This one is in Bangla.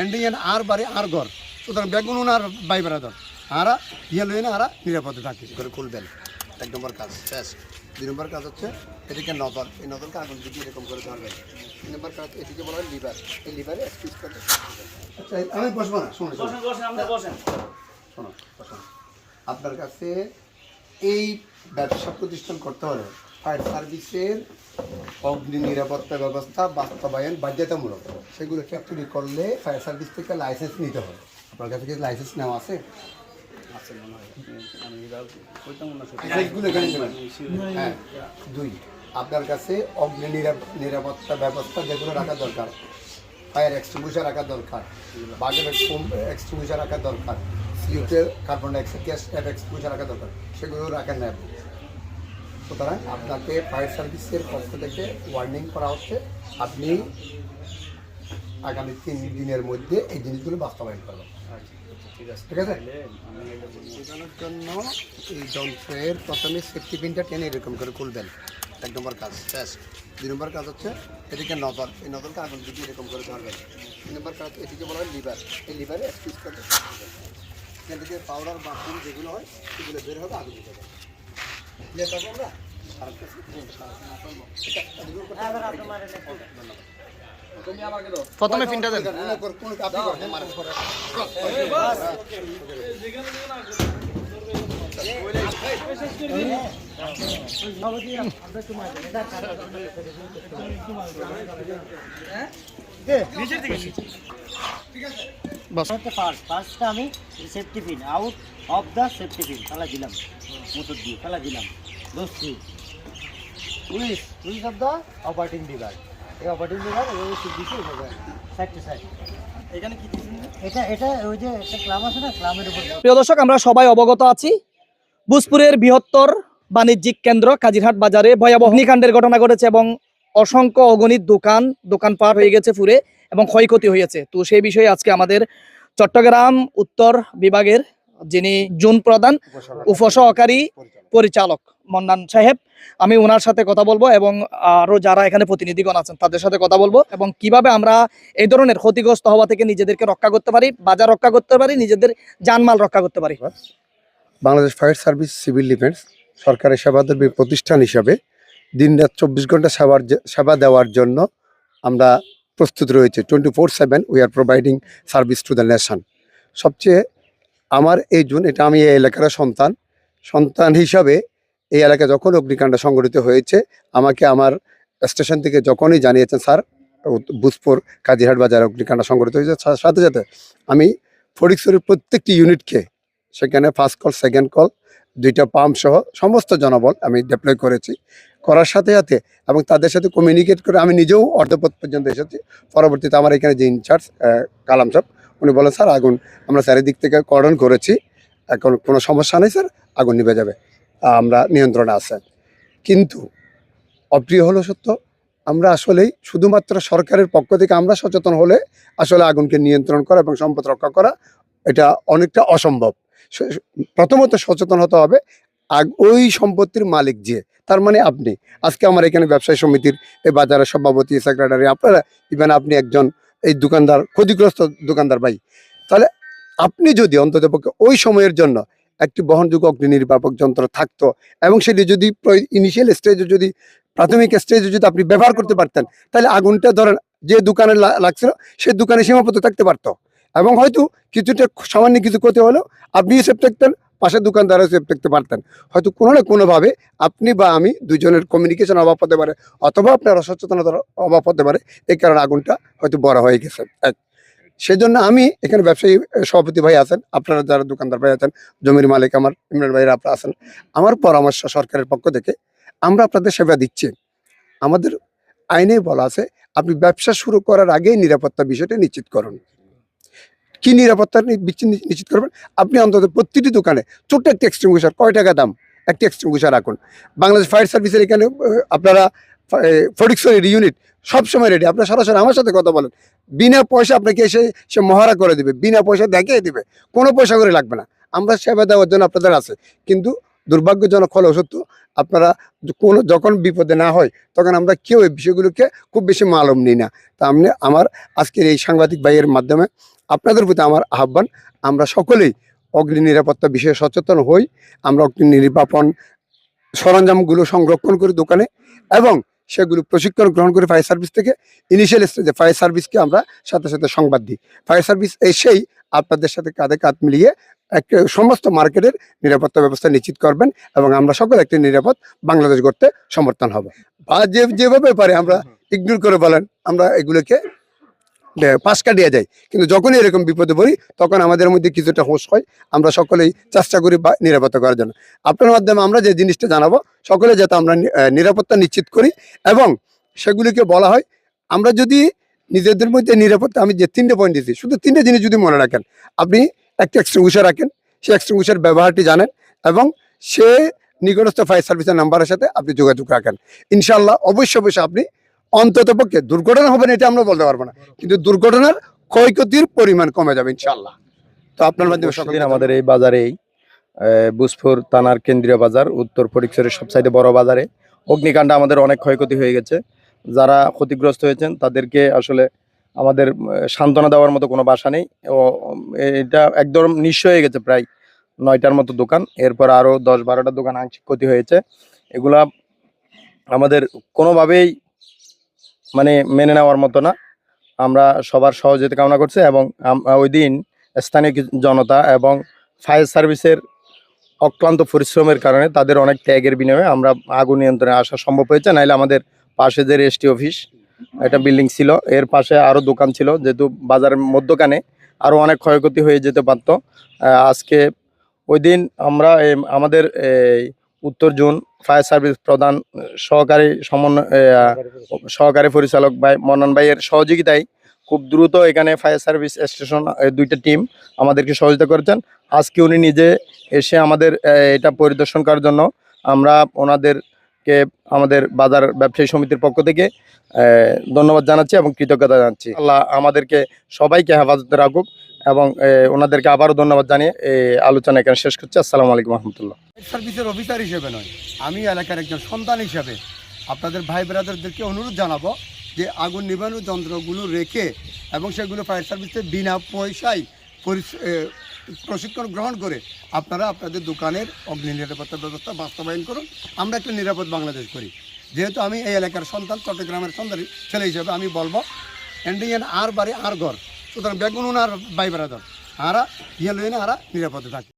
এন্ডিং এন আর বাড়ি আর ঘর। সুতরাং বেগুন আর বাই বেড়াদর আরা ইয়ে লইনে আরা নিরাপদে থাকি করে খুলবেন। এক নম্বর কাজ শেষ। দুই নম্বর কাজ হচ্ছে এদিকে নজল এই নজলকে আগুন দিকে এরকম করে ধরবেন তিন নম্বর কাজ এদিকে বলা হয় লিভার। এই লিভারে করে আচ্ছা আমি বসবো না শুনুন শুনুন। শোনো শোনো। আপনার কাছে এই ব্যবসা প্রতিষ্ঠান করতে হলে ফায়ার সার্ভিসের অগ্নি নিরাপত্তা ব্যবস্থা বাস্তবায়ন বাধ্যতামূলক। সেগুলো অ্যাকচুয়ালি করলে ফায়ার সার্ভিস থেকে লাইসেন্স নিতে হবে। আপনার কাছে কি লাইসেন্স নেওয়া আছে। হ্যাঁ। দুই। আপনার কাছে অগ্নি নিরাপত্তা ব্যবস্থা যেগুলো রাখা দরকার ফায়ার এক্সটিংগুইশার রাখা দরকার বাগের এক্সটিংগুইশার রাখা দরকার সিউটের কার্বন ডাইঅক্সাইড গ্যাস এক্সটিংগুইশার রাখা দরকার সেগুলো রাখেন না আপনি। সুতরাং আপনাকে ফায়ার সার্ভিসের পক্ষ থেকে ওয়ার্নিং করা হচ্ছে। আপনি আগামী তিন দিনের মধ্যে এই জিনিসগুলো বাস্তবায়ন করবেন। ঠিক আছে। শেখানোর জন্য এই যন্ত্রের প্রথমে সেফটি পিনটা টেনে এরকম করে খুলবেন। এক নম্বর কাজ শেষ দুই নম্বর কাজ হচ্ছে এদিকে নজল এই নজলকে আগুন দিকে এরকম করে ধরবেন। তিন নম্বর কাজ এদিকে বলা হয় লিভার এই লিভারে স্কুইজ করে থেকে পাউডার বা ফুল যেগুলো হয় সেগুলো বের হবে আগুন দিতে হবে আমরা প্রথমে পিনটা দেন। আমি safety pin out of the safety pin ফেলা দিলাম। মোটর দিয়ে ফেলা দিলাম। দোষ অফ দ্য অপারেটিং এই অপারেটিং সাইড টু সাইড এখানে কি এটা এটা ওই যে একটা ক্লাম আছে না ক্লামের উপর প্রিয় দর্শক আমরা সবাই অবগত আছি। ভোজপুরের বৃহত্তর বাণিজ্যিক কেন্দ্র কাজিরহাট বাজারে ভয়াবহ অগ্নিকাণ্ডের ঘটনা ঘটেছে এবং অসংখ্য অগণিত দোকান দোকান পার হয়ে গেছে ফুরে এবং ক্ষয়ক্ষতি হয়েছে। তো সেই বিষয়ে আজকে আমাদের চট্টগ্রাম উত্তর বিভাগের যিনি জুন প্রধান উপসহকারী পরিচালক। মন্নান সাহেব, আমি ওনার সাথে কথা বলব এবং আরও যারা এখানে প্রতিনিধিগণ আছেন তাদের সাথে কথা বলব এবং কীভাবে আমরা এই ধরনের ক্ষতিগ্রস্ত হওয়া থেকে নিজেদেরকে রক্ষা করতে পারি, বাজার রক্ষা করতে পারি, নিজেদের জানমাল রক্ষা করতে পারি। Bangladesh fire service civil defence সরকারের সেবাদারী প্রতিষ্ঠান হিসাবে দিনরাত চব্বিশ ঘণ্টা সেবার সেবা দেওয়ার জন্য আমরা প্রস্তুত রয়েছে। Twenty four seven we are providing service to the nation সবচেয়ে আমার এই জুন, এটা আমি এই এলাকার সন্তান। সন্তান হিসাবে এই এলাকায় যখন অগ্নিকাণ্ড সংঘটিত হয়েছে, আমাকে আমার স্টেশন থেকে যখনই জানিয়েছেন, স্যার বুসপুর কাজিরহাট বাজার অগ্নিকাণ্ড সংঘটিত হয়েছে। সাথে সাথে আমি ফটিকছড়ির প্রত্যেকটি ইউনিটকে, সেখানে ফার্স্ট কল সেকেন্ড কল দুইটা পাম্প সহ সমস্ত জনবল আমি ডিপ্লয় করেছি। করার সাথে সাথে এবং তাদের সাথে কমিউনিকেট করে আমি নিজেও অর্ধপথ পর্যন্ত এসেছি। পরবর্তীতে আমার এখানে যে ইনচার্জ কালাম সাহেব, উনি বলেন স্যার, আগুন আমরা চারিদিক থেকে কর্ডন করেছি। এখন কোনো সমস্যা নেই, স্যার, আগুন নিভে যাবে। আমরা নিয়ন্ত্রণে আছে কিন্তু অপ্রিয় হলো সত্য, আমরা আসলেই শুধুমাত্র সরকারের পক্ষ থেকে আমরা সচেতন হলে আসলে আগুনকে নিয়ন্ত্রণ করা এবং সম্পদ রক্ষা করা এটা অনেকটা অসম্ভব। প্রথমত সচেতন হতে হবে, আগ- ওই সম্পত্তির মালিক যে, তার মানে আপনি। আজকে আমার এখানে ব্যবসায়ী সমিতির এই বাজারের সভাপতি সেক্রেটারি আপনারা ইভেন আপনি একজন এই দোকানদার, ক্ষতিগ্রস্ত দোকানদার ভাই। তাহলে আপনি যদি অন্তত পক্ষে ওই সময়ের জন্য একটি বহনযোগ্য অগ্নি নির্বাপক যন্ত্র থাকতো। এবং সেটি যদি ইনিশিয়াল স্টেজে যদি, প্রাথমিক স্টেজে যদি আপনি ব্যবহার করতে পারতেন, তাহলে আগুনটা ধরেন যে দোকানে লাগছিল, সে দোকানে সীমাবদ্ধ থাকতে পারতো। এবং হয়তো কিছুটা সামান্য কিছু ক্ষতি হলেও আপনি সেফ থাকতেন, পাশের দোকানদারও সেফ থাকতে পারতেন। হয়তো কোনো না কোনোভাবে আপনি বা আমি দুজনের কমিউনিকেশন অভাব হতে পারে, অথবা আপনার অসচেতনতার অভাব হতে পারে এই কারণে আগুনটা হয়তো বড় হয়ে গেছে। সেজন্য আমি এখানে ব্যবসায়ী সভাপতি ভাই আছেন, আপনারা যারা দোকানদার ভাই আছেন, জমির মালিক আমার, ইমরান ভাইরা আপনারা আছেন, আমার পরামর্শ সরকারের পক্ষ থেকে আমরা আপনাদের সেবা দিচ্ছি। আমাদের আইনে বলা আছে, আপনি ব্যবসা শুরু করার আগেই নিরাপত্তা বিষয়টা নিশ্চিত করুন। কি নিরাপত্তা নিশ্চিত করবেন? আপনি অন্তত প্রতিটি দোকানে ছোট্ট একটি এক্সটিংগুইশার কয় টাকা দাম? একটি এক্সটিংগুইশার রাখুন। বাংলাদেশ ফায়ার সার্ভিসের এখানে আপনারা ফটিকশনের ইউনিট সবসময় রেডি আপনারা সরাসরি আমার সাথে কথা বলেন। বিনা পয়সা আপনাকে এসে, সে মহারা করে দিবে। বিনা পয়সা দেখিয়ে দিবে। কোনো পয়সা করে লাগবে না। আমরা সেবা দেওয়ার জন্য আপনাদের আছে। কিন্তু দুর্ভাগ্যজনক হলেও সত্য আপনারা কোনো যখন বিপদে না হয়, তখন আমরা কেউ এই বিষয়গুলোকে খুব বেশি মালুম নিই না। তা আমি আমার আজকের এই সাংবাদিক ভাইয়ের মাধ্যমে আপনাদের প্রতি আমার আহ্বান, আমরা সকলেই অগ্নি নিরাপত্তা বিষয়ে সচেতন হই। আমরা অগ্নি নির্বাপন সরঞ্জামগুলো সংরক্ষণ করি দোকানে এবং সেগুলো প্রশিক্ষণ গ্রহণ করে ফায়ার সার্ভিস থেকে ইনিশিয়াল স্টেজে ফায়ার সার্ভিসকে আমরা সাথে সাথে সংবাদ দিই। ফায়ার সার্ভিস এসেই আপনাদের সাথে কাঁধে কাঁধ মিলিয়ে একটা সমস্ত মার্কেটের নিরাপত্তা ব্যবস্থা নিশ্চিত করবেন এবং আমরা সকল একটি নিরাপদ বাংলাদেশ গড়তে সমর্থন হব। বা যে যেভাবে পারে আমরা ইগনোর করে বলেন আমরা এগুলোকে পাশ কাটিয়ে যাই। কিন্তু যখনই এরকম বিপদে পড়ি, তখন আমাদের মধ্যে কিছুটা হোশ হয় আমরা সকলেই চেষ্টা করি বা নিরাপত্তা করার জন্য। আপনার মাধ্যমে আমরা যে জিনিসটা জানাব, সকলে যাতে আমরা নিরাপত্তা নিশ্চিত করি এবং সেগুলিকে বলা হয়, আমরা যদি নিজেদের মধ্যে নিরাপত্তা, আমি যে তিনটে পয়েন্ট দিয়েছি, শুধু তিনটে জিনিস যদি মনে রাখেন, আপনি একটা এক্সটিংগুইশার রাখেন সেই এক্সটিংগুইশার ব্যবহারটি জানেন এবং সে নিকটস্থ ফায়ার সার্ভিসের নাম্বারের সাথে আপনি যোগাযোগ রাখেন। ইনশাল্লাহ অবশ্যই অবশ্যই আপনি অন্তত পক্ষে দুর্ঘটনা হবে না এটা আমরা বলতে পারব না। কিন্তু দুর্ঘটনার ক্ষয়ক্ষতির পরিমাণ কমে যাবে ইনশাল্লাহ তো আপনার মাধ্যমে সকলকে আমাদের এই বাজারেই বুসফুর থানার কেন্দ্রীয় বাজার উত্তর ফটিকছড়ির সবচাইতে বড় বাজারে। অগ্নিকাণ্ডে আমাদের অনেক ক্ষয়ক্ষতি হয়ে গেছে। যারা ক্ষতিগ্রস্ত হয়েছেন তাদেরকে আসলে আমাদের সান্ত্বনা দেওয়ার মতো কোনো বাসা নেই। ও এটা একদম নিঃস্ব হয়ে গেছে প্রায় নয়টার মতো দোকান। এরপর আরও দশ বারোটা দোকান আংশিক ক্ষতি হয়েছে। এগুলা আমাদের কোনোভাবেই মানে মেনে নেওয়ার মতো না। আমরা সবার সহযোগিতা কামনা করছি এবং ওই দিন স্থানীয় জনতা এবং ফায়ার সার্ভিসের অক্লান্ত পরিশ্রমের কারণে তাদের অনেক ত্যাগের বিনিময়ে আমরা আগুন নিয়ন্ত্রণে আসা সম্ভব হয়েছে। নাহলে আমাদের পাশে যে এসটি অফিস, একটা বিল্ডিং ছিল, এর পাশে আরও দোকান ছিল, যেহেতু বাজারের মধ্যখানে আরও অনেক ক্ষয়ক্ষতি হয়ে যেতে পারত। আজকে ওই দিন আমরা আমাদের এই উত্তর জোন ফায়ার সার্ভিস প্রধান, সহকারী সমন্বয় সহকারী পরিচালক ভাই মন্নান ভাইয়ের সহযোগিতায় খুব দ্রুত এখানে ফায়ার সার্ভিস স্টেশন দুইটা টিম আমাদেরকে সহযোগিতা করেছেন। আজকে উনি নিজে এসে আমাদের এটা পরিদর্শন করার জন্য আমরা ওনাদেরকে আমাদের বাজার ব্যবসায়ী সমিতির পক্ষ থেকে ধন্যবাদ জানাচ্ছি এবং কৃতজ্ঞতা জানাচ্ছি। আল্লাহ আমাদেরকে সবাইকে হেফাজতে রাখুক এবং ওনাদেরকে আবারও ধন্যবাদ জানিয়ে এই আলোচনা এখানে শেষ করছি। আসসালামু আলাইকুম রহমতুল্লাহ। সার্ভিসের অফিসার হিসেবে নয়, আমি এলাকার একজন সন্তান হিসেবে আপনাদের ভাই ব্রাদারদেরকে অনুরোধ জানাব যে আগুন নিবানো যন্ত্রগুলো রেখে এবং সেগুলো ফায়ার সার্ভিসে বিনা পয়সায় প্রশিক্ষণ গ্রহণ করে আপনারা আপনাদের দোকানের অগ্নি নিরাপত্তা ব্যবস্থা বাস্তবায়ন করুন। আমরা একটা নিরাপদ বাংলাদেশ করি। যেহেতু আমি এই এলাকার সন্তান, চট্টগ্রামের সন্তান ছেলে হিসেবে আমি বলব এন্ডিয়ান আর বাড়ি আর ঘর সুতরাং বেগুন আর ভাই ব্রাদার, আরা ইয়ে লইনে আরা, নিরাপদে থাকে।